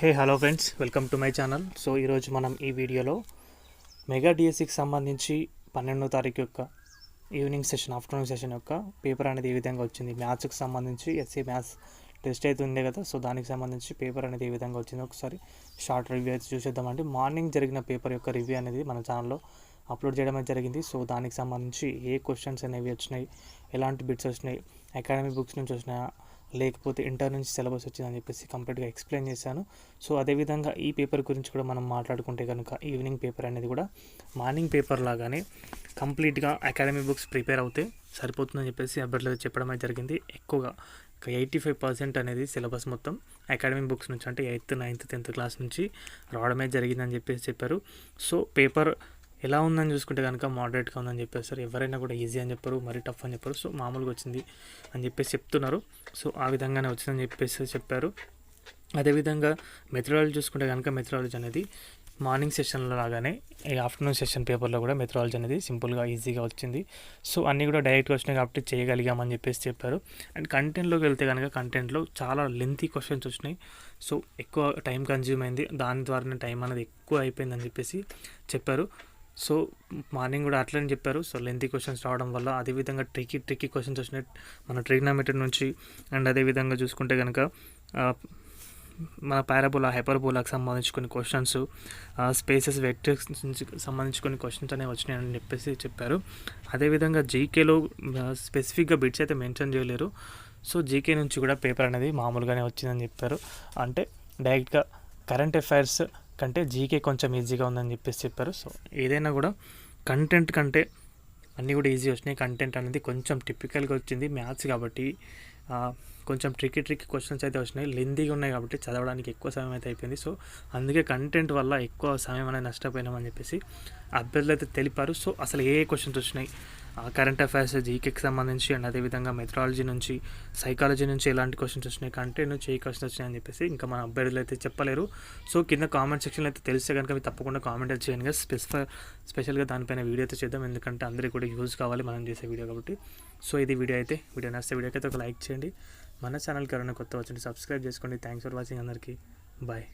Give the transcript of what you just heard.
Hey hello friends welcome to my channel so ఈరోజు మనం ఈ వీడియోలో మెగా డిఎస్సికి సంబంధించి పన్నెండో తారీఖు యొక్క ఈవినింగ్ సెషన్ ఆఫ్టర్నూన్ సెషన్ యొక్క పేపర్ అనేది ఏ విధంగా వచ్చింది. మ్యాథ్స్కి సంబంధించి ఎస్సీ మ్యాథ్స్ టెస్ట్ అయితే ఉందే కదా సో దానికి సంబంధించి పేపర్ అనేది ఏ విధంగా వచ్చింది. ఒకసారి షార్ట్ రివ్యూ అయితే చూసేద్దామండి. మార్నింగ్ జరిగిన పేపర్ యొక్క రివ్యూ అనేది మన ఛానల్లో అప్లోడ్ చేయడం జరిగింది. సో దానికి సంబంధించి ఏ క్వశ్చన్స్ అనేవి వచ్చినాయి ఎలాంటి బిట్స్ వచ్చినాయి అకాడమీ బుక్స్ నుంచి వచ్చినాయా లేకపోతే ఇంటర్ నుంచి సిలబస్ వచ్చిందని చెప్పేసి కంప్లీట్గా ఎక్స్ప్లెయిన్ చేశాను. సో అదేవిధంగా ఈ పేపర్ గురించి కూడా మనం మాట్లాడుకుంటే కనుక ఈవినింగ్ పేపర్ అనేది కూడా మార్నింగ్ పేపర్ లాగానే కంప్లీట్గా అకాడమీ బుక్స్ ప్రిపేర్ అవుతే సరిపోతుందని చెప్పేసి అభ్యర్థులు చెప్పడం జరిగింది. ఎక్కువగా ఎయిటీ ఫైవ్ పర్సెంట్ అనేది సిలబస్ మొత్తం అకాడమిక్ బుక్స్ నుంచి అంటే ఎయిత్ నైన్త్ టెన్త్ క్లాస్ నుంచి రావడమే జరిగిందని చెప్పేసి చెప్పారు. సో పేపర్ ఎలా ఉందని చూసుకుంటే కనుక మోడరేట్గా ఉందని చెప్పేస్తారు ఎవరైనా కూడా ఈజీ అని చెప్పారు మరీ టఫ్ అని చెప్పారు. సో మామూలుగా వచ్చింది అని చెప్పేసి చెప్తున్నారు. సో ఆ విధంగానే వచ్చిందని చెప్పేసి చెప్పారు. అదేవిధంగా మెథడాలజీ చూసుకుంటే కనుక మెథడాలజీ అనేది మార్నింగ్ సెషన్లో లాగానే ఈ ఆఫ్టర్నూన్ సెషన్ పేపర్లో కూడా మెథడాలజీ అనేది సింపుల్గా ఈజీగా వచ్చింది. సో అన్నీ కూడా డైరెక్ట్గా వచ్చినాయి కాబట్టి చేయగలిగామని చెప్పేసి చెప్పారు. అండ్ కంటెంట్లోకి వెళ్తే కనుక కంటెంట్లో చాలా లెంతీ క్వశ్చన్స్ వచ్చినాయి. సో ఎక్కువ టైం కన్జ్యూమ్ అయింది. దాని ద్వారానే టైం అనేది ఎక్కువ అయిపోయిందని చెప్పేసి చెప్పారు. సో మార్నింగ్ కూడా అట్లనే చెప్పారు. సో లెంతీ క్వశ్చన్స్ రావడం వల్ల అదేవిధంగా ట్రికీ ట్రికీ క్వశ్చన్స్ వచ్చినాయి. మన ట్రిగ్నామెట్రీ నుంచి అండ్ అదేవిధంగా చూసుకుంటే కనుక మన పారాబోలా హైపర్బోలాకి సంబంధించి కొన్ని క్వశ్చన్స్ స్పేసెస్ వెక్టర్స్ నుంచి సంబంధించి కొన్ని క్వశ్చన్స్ అనేవి వచ్చినాయని చెప్పేసి చెప్పారు. అదేవిధంగా జీకేలో స్పెసిఫిక్గా బిట్స్ అయితే మెన్షన్ చేయలేరు. సో జీకే నుంచి కూడా పేపర్ అనేది మామూలుగానే వచ్చిందని చెప్పారు. అంటే డైరెక్ట్గా కరెంట్ అఫైర్స్ కంటే జీకే కొంచెం ఈజీగా ఉందని చెప్పేసి చెప్పారు. సో ఏదైనా కూడా కంటెంట్ కంటే అన్నీ కూడా ఈజీ వచ్చినాయి. కంటెంట్ అనేది కొంచెం టిపికల్గా వచ్చింది. మ్యాథ్స్ కాబట్టి కొంచెం ట్రిక్కీ ట్రిక్కీ క్వశ్చన్స్ అయితే వచ్చినాయి. లెందీగా ఉన్నాయి కాబట్టి చదవడానికి ఎక్కువ సమయం అయితే అయిపోయింది. సో అందుకే కంటెంట్ వల్ల ఎక్కువ సమయం అనేది నష్టపోయినామని చెప్పేసి అభ్యర్థులు అయితే తెలిపారు. సో అసలు ఏ ఏ క్వశ్చన్స్ వచ్చినాయి? కరెంట్ అఫైర్స్ జీకేకి సంబంధించి అండ్ అదేవిధంగా మెథడాలజీ నుంచి సైకాలజీ నుంచి ఎలాంటి క్వశ్చన్స్ వచ్చినాయి కంటెంట్ నుంచి ఏ క్వశ్చన్స్ వచ్చినాయని చెప్పేసి ఇంకా మన అభ్యర్థులు అయితే చెప్పలేరు. సో కింద కామెంట్ సెక్షన్లో అయితే తెలిస్తే కనుక మీరు తప్పకుండా కామెంట్ అయితే చేయండి స్పెసిఫై స్పెషల్గా దానిపైన వీడియో అయితే చేద్దాం. ఎందుకంటే అందరికీ కూడా యూజ్ కావాలి మనం చేసే వీడియో కాబట్టి. సో ఇది వీడియో అయితే వీడియో నచ్చితే వీడియోకి అయితే ఒక లైక్ చేయండి. మన ఛానల్కి ఎవరైనా కొత్త వచ్చింది సబ్స్క్రైబ్ చేసుకోండి. థ్యాంక్స్ ఫర్ వాచింగ్ అందరికీ. బాయ్